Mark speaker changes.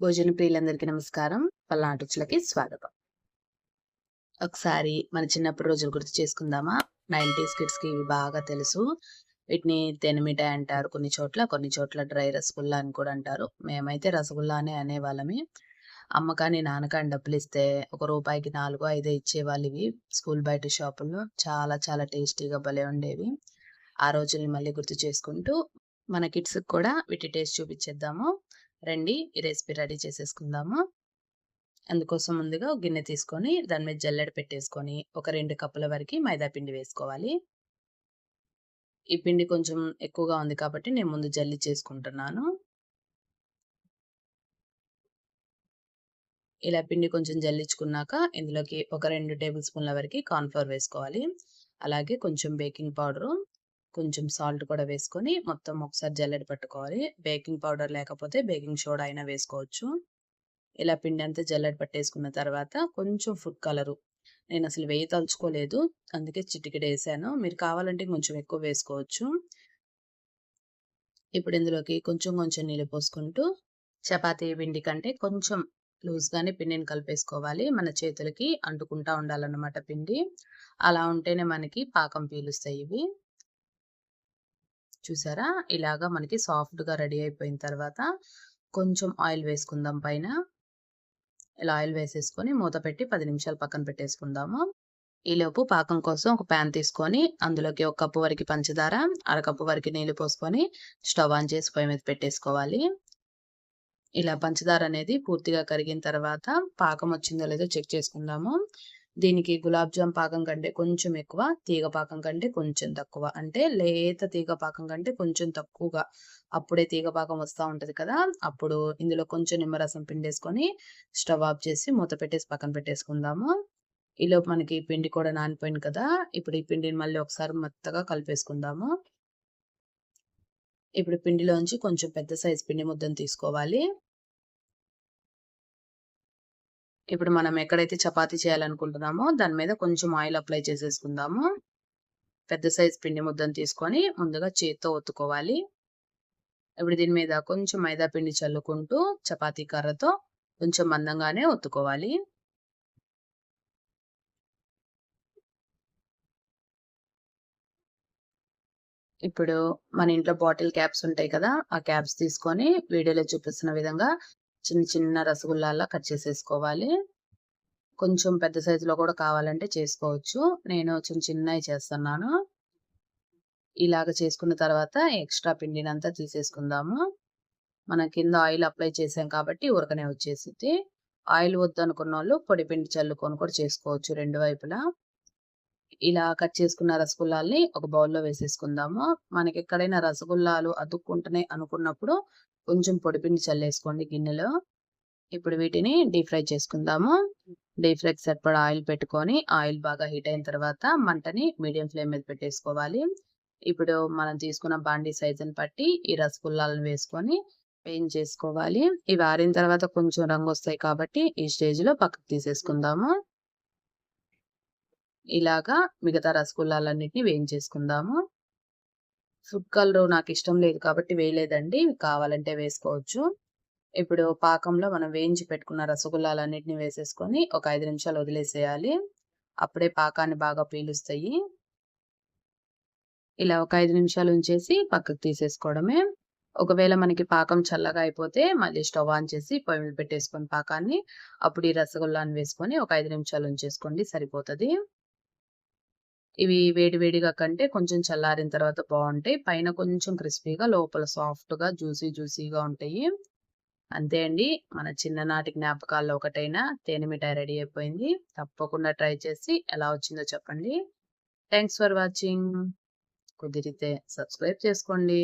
Speaker 1: భోజన ప్రియులందరికీ నమస్కారం. పల్నాటి రుచులకి స్వాగతం. ఒకసారి మన చిన్నప్పుడు రోజులు గుర్తు చేసుకుందామా? నైన్టీస్ కిడ్స్కి ఇవి బాగా తెలుసు. వీటిని తెనమిఠాయి అంటారు. కొన్ని చోట్ల కొన్ని చోట్ల డ్రై రసగుల్లా అని కూడా అంటారు. మేమైతే రసగుల్లానే అనేవాళ్ళమి. అమ్మ కానీ నాన్న కానీ డబ్బులు ఇస్తే ఒక రూపాయికి నాలుగు ఐదో ఇచ్చేవాళ్ళు ఇవి స్కూల్ బయట షాపుల్లో. చాలా చాలా టేస్టీగా భలే ఉండేవి. ఆ రోజుల్ని మళ్ళీ గుర్తు చేసుకుంటూ మన కిడ్స్ కూడా వీటి టేస్ట్ చూపించేద్దాము. రండి ఈ రెసిపీ రెడీ చేసేసుకుందాము. అందుకోసం ముందుగా ఒక గిన్నె తీసుకొని దాని మీద జల్లెడ పెట్టేసుకొని ఒక రెండు కప్పుల వరకు మైదా పిండి వేసుకోవాలి. ఈ పిండి కొంచెం ఎక్కువగా ఉంది కాబట్టి నేను ముందు జల్లి చేసుకుంటున్నాను. ఇలా పిండి కొంచెం జల్లించుకున్నాక ఇందులోకి ఒక రెండు టేబుల్ స్పూన్ల వరకు కార్న్ఫ్లవర్ వేసుకోవాలి. అలాగే కొంచెం బేకింగ్ పౌడరు కొంచెం సాల్ట్ కూడా వేసుకొని మొత్తం ఒకసారి జల్లెడ పట్టుకోవాలి. బేకింగ్ పౌడర్ లేకపోతే బేకింగ్ సోడా అయినా వేసుకోవచ్చు. ఇలా పిండి అంతా జల్లెడ పట్టేసుకున్న తర్వాత కొంచెం ఫుడ్ కలరు. నేను అసలు వేయి తలుచుకోలేదు. అందుకే చిటికెడ వేసాను. మీరు కావాలంటే కొంచెం ఎక్కువ వేసుకోవచ్చు. ఇప్పుడు ఇందులోకి కొంచెం కొంచెం నీళ్ళు పోసుకుంటూ చపాతీ పిండి కంటే కొంచెం లూజ్గానే పిండిని కలిపేసుకోవాలి. మన చేతులకి అంటుకుంటా ఉండాలన్నమాట పిండి. అలా ఉంటేనే మనకి పాకం పీలుస్తాయి ఇవి. చూసారా? ఇలాగా మనకి సాఫ్ట్గా రెడీ అయిపోయిన తర్వాత కొంచెం ఆయిల్ వేసుకుందాం పైన. ఇలా ఆయిల్ వేసేసుకొని మూత పెట్టి పది నిమిషాలు పక్కన పెట్టేసుకుందాము. ఈలోపు పాకం కోసం ఒక ప్యాన్ తీసుకొని అందులోకి ఒక కప్పు వరకు పంచదార అరకప్పు వరకు నీళ్ళు పోసుకొని స్టవ్ ఆన్ చేసి పొయ్యి మీద పెట్టేసుకోవాలి. ఇలా పంచదార అనేది పూర్తిగా కరిగిన తర్వాత పాకం వచ్చిందో లేదో చెక్ చేసుకుందాము. దీనికి గులాబ్ జామ్ పాకం కంటే కొంచెం ఎక్కువ తీగ పాకం కంటే కొంచెం తక్కువ. అంటే లేత తీగ పాకం కంటే కొంచెం తక్కువగా. అప్పుడే తీగ పాకం వస్తూ ఉంటుంది కదా అప్పుడు ఇందులో కొంచెం నిమ్మరసం పిండేసుకొని స్టవ్ ఆఫ్ చేసి మూత పెట్టేసి పక్కన పెట్టేసుకుందాము. ఈలోపు మనకి పిండి కూడా నానిపోయింది కదా ఇప్పుడు ఈ పిండిని మళ్ళీ ఒకసారి మెత్తగా కలిపేసుకుందాము. ఇప్పుడు పిండిలోంచి కొంచెం పెద్ద సైజు పిండి ముద్దను తీసుకోవాలి. ఇప్పుడు మనం ఎక్కడైతే చపాతీ చేయాలనుకుంటున్నామో దాని మీద కొంచెం ఆయిల్ అప్లై చేసేసుకుందాము. పెద్ద సైజ్ పిండి ముద్దను తీసుకొని ముందుగా చేత్తో ఒత్తుకోవాలి. ఇప్పుడు దీని మీద కొంచెం మైదా పిండి చల్లుకుంటూ చపాతీ కర్రతో కొంచెం మందంగానే ఒత్తుకోవాలి. ఇప్పుడు మన ఇంట్లో బాటిల్ క్యాప్స్ ఉంటాయి కదా ఆ క్యాప్స్ తీసుకొని వీడియోలో చూపిస్తున్న విధంగా చిన్న చిన్న రసగుల్లాలా కట్ చేసేసుకోవాలి. కొంచెం పెద్ద సైజులో కూడా కావాలంటే చేసుకోవచ్చు. నేను చిన్న చిన్నవి చేస్తున్నాను. ఇలాగ చేసుకున్న తర్వాత ఎక్స్ట్రా పిండిని అంతా తీసేసుకుందాము. మన కింద ఆయిల్ అప్లై చేసాం కాబట్టి ఉరకనే వచ్చేసింది ఆయిల్ వద్దు అనుకున్న వాళ్ళు పొడి పిండి చల్లుకొని కూడా చేసుకోవచ్చు రెండు వైపులా. ఇలా కట్ చేసుకున్న రసగుల్లాల్ని ఒక బౌల్లో వేసేసుకుందాము. మనకి ఎక్కడైనా రసగుల్లాలు అతుక్కుంటున్నాయి అనుకున్నప్పుడు కొంచెం పొడిపిండి చల్లేసుకోండి గిన్నెలో. ఇప్పుడు వీటిని డీప్ ఫ్రై చేసుకుందాము. డీప్ ఫ్రైకి సరిపడా ఆయిల్ పెట్టుకొని ఆయిల్ బాగా హీట్ అయిన తర్వాత మంటని మీడియం ఫ్లేమ్ మీద పెట్టేసుకోవాలి. ఇప్పుడు మనం తీసుకున్న బాండీ సైజుని బట్టి ఈ రసగుల్లాలను వేసుకొని వేయించేసుకోవాలి ఇవి ఆరిన తర్వాత కొంచెం రంగు వస్తాయి కాబట్టి ఈ స్టేజ్లో పక్కకు తీసేసుకుందాము. ఇలాగా మిగతా రసగుల్లాలన్నింటినీ వేయించేసుకుందాము. ఫుడ్ కలర్ నాకు ఇష్టం లేదు కాబట్టి వేయలేదండి. కావాలంటే వేసుకోవచ్చు. ఇప్పుడు పాకంలో మనం వేయించి పెట్టుకున్న రసగుల్లాలన్నింటినీ వేసేసుకొని ఒక ఐదు నిమిషాలు వదిలేసేయాలి. అప్పుడే పాకాన్ని బాగా పీలుస్తాయి. ఇలా ఒక ఐదు నిమిషాలు ఉంచేసి పక్కకు తీసేసుకోవడమే. ఒకవేళ మనకి పాకం చల్లగా అయిపోతే మళ్ళీ స్టవ్ ఆన్ చేసి పొయ్యి పెట్టేసుకొని పాకాన్ని అప్పుడు ఈ రసగుల్లాన్ని వేసుకొని ఒక ఐదు నిమిషాలు ఉంచేసుకోండి సరిపోతుంది. ఇవి వేడి వేడిగా కంటే కొంచెం చల్లారిన తర్వాత బాగుంటాయి. పైన కొంచెం క్రిస్పీగా లోపల సాఫ్ట్గా జ్యూసీ జ్యూసీగా ఉంటాయి. అంతే అండి. మన చిన్ననాటి జ్ఞాపకాల్లో ఒకటైనా తేనె మిఠాయి రెడీ అయిపోయింది. తప్పకుండా ట్రై చేసి ఎలా వచ్చిందో చెప్పండి. Thanks for watching. కుదిరితే సబ్స్క్రైబ్ చేసుకోండి.